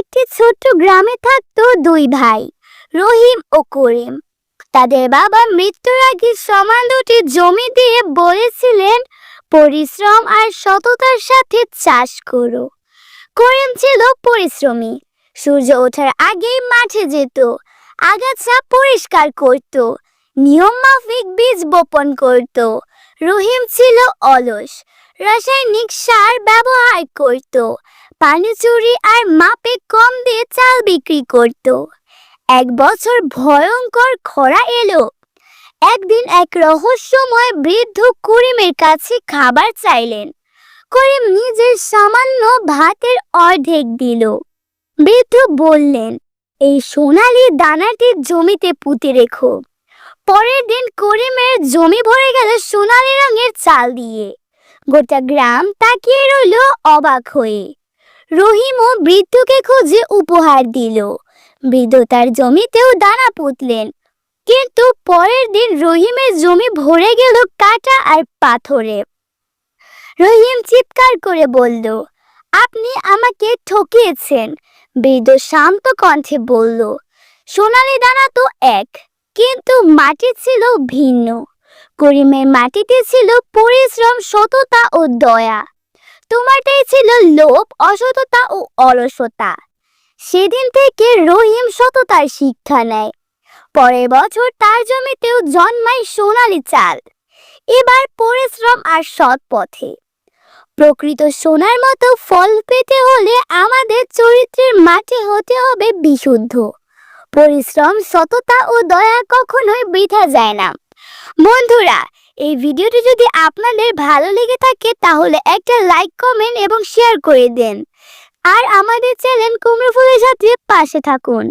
একটি ছোট্ট গ্রামে থাকতো দুই ভাই, রহিম ও করিম। তাদের বাবা মৃত্যুর আগে সমান দুটি জমি দিয়ে বলেছিলেন, পরিশ্রম আর সততার সাথে চাষ করো। করিম ছিল পরিশ্রমী। সূর্য ওঠার আগেই মাঠে যেত, আগাছা পরিষ্কার করত, নিয়ম মাফিক বীজ বপন করত, রহিম ছিল অলস, রাসায়নিক সার ব্যবহার করত পানি চুরি আর মাপে কম দিয়ে চাল বিক্রি করত। এক বছর ভয়ঙ্কর খরা এলো। একদিন এক রহস্যময় বৃদ্ধ করিমের কাছে খাবার চাইলেন। করিম নিজের সামান্য ভাতের অর্ধেক দিল। বৃদ্ধ বললেন, এই সোনালি দানাটি জমিতে পুঁতে রেখো। পরের দিন করিমের জমি ভরে গেল সোনালি রঙের চাল দিয়ে। গোটা গ্রাম তাকিয়ে রইল অবাক হয়ে। রহিমও বৃদ্ধকে খুঁজে উপহার দিল। বৃদ্ধ তার জমিতেও দানা পুঁতলেন। কিন্তু পরের দিন রহিমের জমি ভরে গেল কাটা আর পাথরে। রহিম চিৎকার করে বলল, আপনি আমাকে ঠকিয়েছেন। বৃদ্ধ শান্ত কণ্ঠে বলল, সোনালি দানা তো এক, কিন্তু মাটি ছিল ভিন্ন। করিমের মাটিতে ছিল পরিশ্রম, সততা ও দয়া। তোমারটাই ছিল লোভ, অসততা ও অলসতা। সেদিন থেকে রহিম সততার শিক্ষা নেয়। পরের বছর তার জমিতেও জন্মায় সোনালি চাল। এবার পরিশ্রম আর সৎ পথে প্রকৃত সোনার মতো ফল পেতে হলে আমাদের চরিত্রের মাটি হতে হবে বিশুদ্ধ। পরিশ্রম, সততা ও দয়া কখনোই বৃথা যায় না। বন্ধুরা এই ভিডিওটি যদি আপনাদের ভালো লেগে থাকে, তাহলে একটা লাইক কমেন্ট এবং শেয়ার করে দেন। আর আমাদের চ্যানেল কুমড়ো ফুলের সাথে পাশে থাকুন।